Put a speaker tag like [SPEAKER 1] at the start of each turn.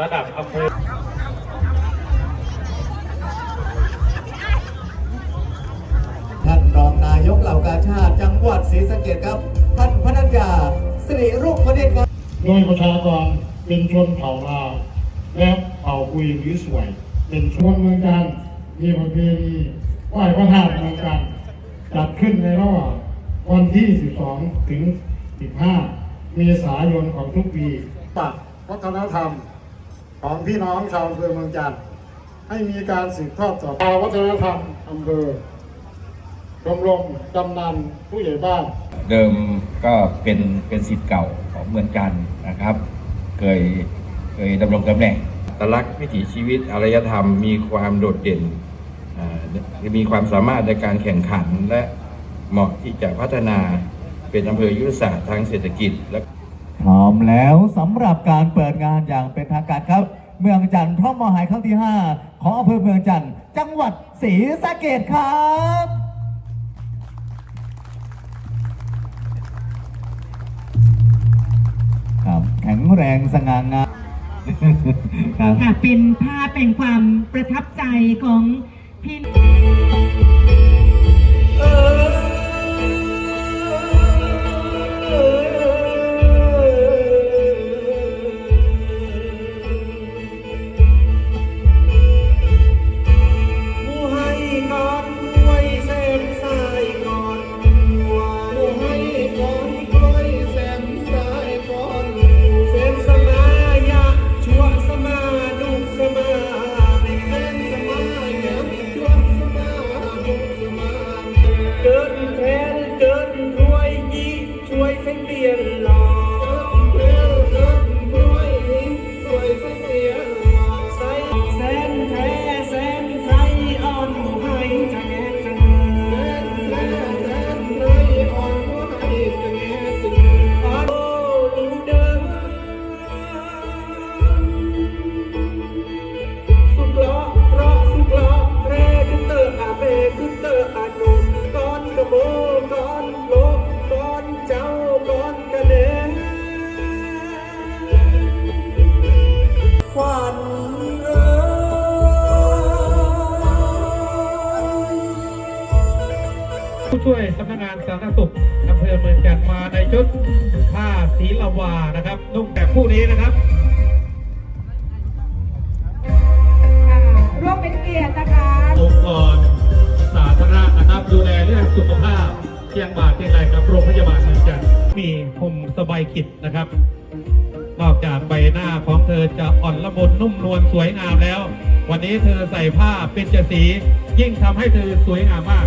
[SPEAKER 1] ระ
[SPEAKER 2] ดับอำเภอ
[SPEAKER 3] ท่านรองนายกเหล่ากาชาติจังหวัดศรีสะเกษครับ ท่านพนัญญาสิริรุ่งประเดชครับ
[SPEAKER 4] โดยประชากรเป็นชนเผ่าลาวและเผ่ากุยหรือสวย เป็นชนเมืองจันทร์มีประเพณีไหว้พระธาตุเมืองจันทร์จัดขึ้นในระหว่างวันที่ 12 ถึง 15 เมษายนของทุกปีปรับวัฒนธรรม ของพี่น้องชาวอำเภอเมืองจันทร์ให้มีการสืบทอดต่อวัฒนธรรมอำเภอชมรมกำนันผู้ใหญ่บ้าน
[SPEAKER 5] เดิมก็เป็นเป็นสิทธิ์เก่าของเมืองจันทร์นะครับ เคยเคยดำรงตำแหน่งตลักษณ์วิถีชีวิตอารยธรรมมีความโดดเด่นมีความสามารถในการแข่งขันและเหมาะที่จะพัฒนาเป็นอำเภอยุทธศาสตร์ทางเศรษฐกิจและ
[SPEAKER 3] ร้อมแล้วสำหรับการเปิดงานอย่างเป็นทางการครับ เมืองจันทร์พร้อมมหายครั้งที่ 5 ของอำเภอเมืองจันทร์จังหวัดศรีสะเกษครับครับแข็งแรงสง่างามครับ
[SPEAKER 6] ค่ะเป็นภาพเป็นความประทับใจของพี่
[SPEAKER 3] ผู้ช่วยสำ
[SPEAKER 2] นักงานสาธารณสุขอำเภอเมืองจันทร์มาในชุดผ้าสีละวานะครับนุ่งแบบผู้นี้นะครับ
[SPEAKER 6] ร่วมเป็นเกียรตินะคะ
[SPEAKER 2] องค์กรสาธารณะนะครับ ดูแลเรื่องสุขภาพเชียงบาทเชียงรายกับโรงพยาบาลเมืองจันทร์มีผมสบายขิดนะครับ นอกจากใบหน้าของเธอจะอ่อนละมุนนุ่มนวลสวยงามแล้ว วันนี้เธอใส่ผ้าเป็นจสี ยิ่งทำให้เธอสวยงามมาก